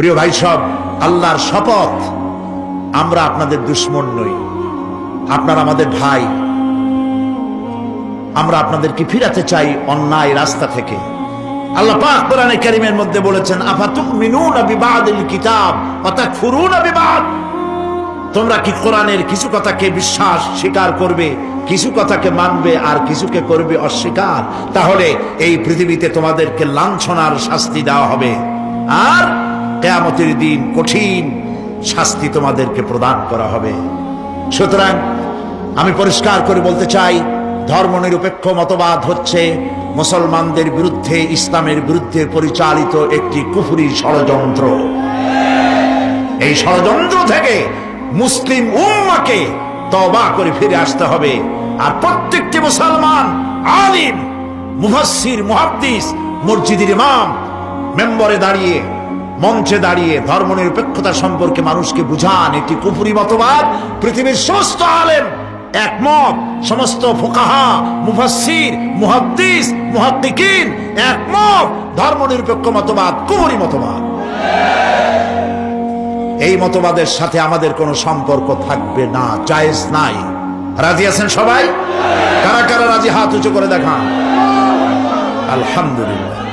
প্রিয় ভাই সব, আল্লাহর শপথ, আমরা আপনাদের দুশ্মন নই। আপনারা আমাদের ভাই। আমরা আপনাদেরকে ফিরাতে চাই অন্যায় রাস্তা থেকে। আল্লাহ পাক কোরআনে কারিমের মধ্যে বলেছেন কিতাব বিবাদ? তোমরা কি কোরআনের কিছু কথাকে বিশ্বাস স্বীকার করবে, কিছু কথাকে মানবে আর কিছুকে করবে অস্বীকার? তাহলে এই পৃথিবীতে তোমাদেরকে লাঞ্ছনার শাস্তি দেওয়া হবে। আর কেয়ামতের দিন কঠিন শাস্তি তোমাদেরকে প্রদান করা হবে। সুতরাং আমি পরিষ্কার করে বলতে চাই ধর্ম ধর্মনিরপেক্ষ মতবাদ হচ্ছে মুসলমানদের বিরুদ্ধে, ইসলামের বিরুদ্ধে পরিচালিত একটি কুফুরি ষড়যন্ত্র। এই ষড়যন্ত্র থেকে মুসলিম উম্মাকে তবা করে ফিরে আসতে হবে। আর প্রত্যেকটি মুসলমান, আলিম, মুফাসসির, মুহাদ্দিস, মসজিদের ইমাম, মেম্বরে দাঁড়িয়ে মঞ্চে দাঁড়িয়ে ধর্মনিরপেক্ষতা সম্পর্কে মানুষকে বুঝান একটি কুপুরি মতবাদ। পৃথিবীর সমস্ত আলেম একমত, সমস্ত ফোকাহা, মুফাসসির, মুহাদ্দিস, মুহাদ্দিকিন একমত। ধর্মনিরপেক্ষ মতবাদ কুপুরি মতবাদ। এই মতবাদের সাথে আমাদের কোনো সম্পর্ক থাকবে না, জায়েজ নাই। রাজি আছেন সবাই? কারা কারা রাজি, হাত উঁচু করে দেখান। আলহামদুলিল্লাহ।